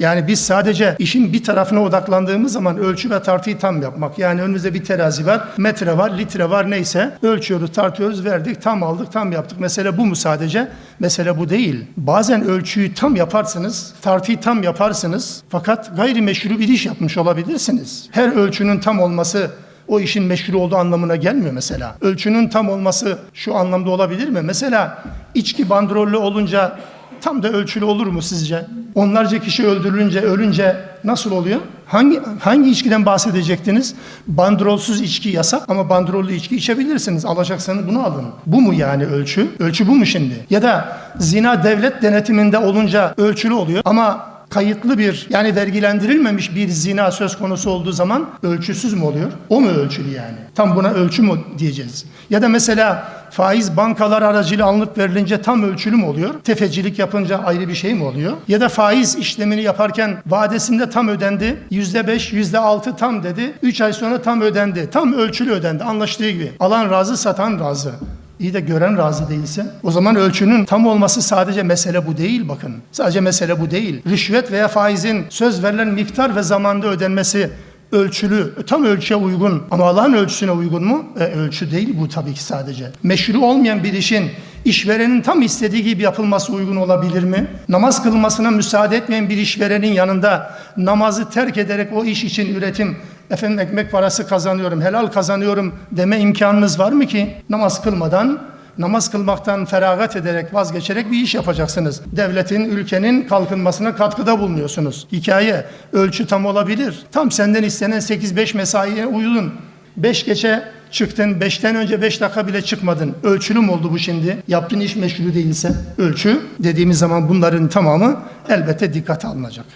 Yani biz sadece işin bir tarafına odaklandığımız zaman ölçü ve tartıyı tam yapmak. Yani önümüzde bir terazi var, metre var, litre var neyse ölçüyoruz, tartıyoruz, verdik, tam aldık, tam yaptık. Mesele bu mu sadece? Mesele bu değil. Bazen ölçüyü tam yaparsınız, tartıyı tam yaparsınız fakat gayrimeşru bir iş yapmış olabilirsiniz. Her ölçünün tam olması o işin meşhur olduğu anlamına gelmiyor mesela. Ölçünün tam olması şu anlamda olabilir mi? Mesela içki bandrollü olunca tam da ölçülü olur mu sizce? Onlarca kişi öldürülünce, ölünce nasıl oluyor? Hangi hangi içkiden bahsedecektiniz? Bandrolsüz içki yasak ama bandrollü içki içebilirsiniz. Alacaksanız bunu alın. Bu mu yani ölçü? Ölçü bu mu şimdi? Ya da zina devlet denetiminde olunca ölçülü oluyor ama kayıtlı bir yani vergilendirilmemiş bir zina söz konusu olduğu zaman ölçüsüz mü oluyor? O mu ölçülü yani? Tam buna ölçü mü diyeceğiz? Ya da mesela faiz bankalar aracıyla alınıp verilince tam ölçülü mü oluyor? Tefecilik yapınca ayrı bir şey mi oluyor? Ya da faiz işlemini yaparken vadesinde tam ödendi. Yüzde beş, yüzde altı tam dedi. Üç ay sonra tam ödendi. Tam ölçülü ödendi. Anlaştığı gibi. Alan razı, satan razı. İyi de gören razı değilse o zaman ölçünün tam olması sadece mesele bu değil bakın. Sadece mesele bu değil. Rüşvet veya faizin söz verilen miktar ve zamanda ödenmesi ölçülü, tam ölçüye uygun ama Allah'ın ölçüsüne uygun mu? E, ölçü değil bu tabii ki sadece. Meşru olmayan bir işin işverenin tam istediği gibi yapılması uygun olabilir mi? Namaz kılmasına müsaade etmeyen bir işverenin yanında namazı terk ederek o iş için üretim efendim ekmek parası kazanıyorum, helal kazanıyorum deme imkanınız var mı ki? Namaz kılmadan, namaz kılmaktan feragat ederek, vazgeçerek bir iş yapacaksınız. Devletin, ülkenin kalkınmasına katkıda bulunuyorsunuz. Hikaye, ölçü tam olabilir. Tam senden istenen 8-5 mesaiye uyudun. 5 geçe çıktın, 5'ten önce 5 dakika bile çıkmadın. Ölçülü mü oldu bu şimdi? Yaptığın iş meşru değilse. Ölçü dediğimiz zaman bunların tamamı elbette dikkate alınacak.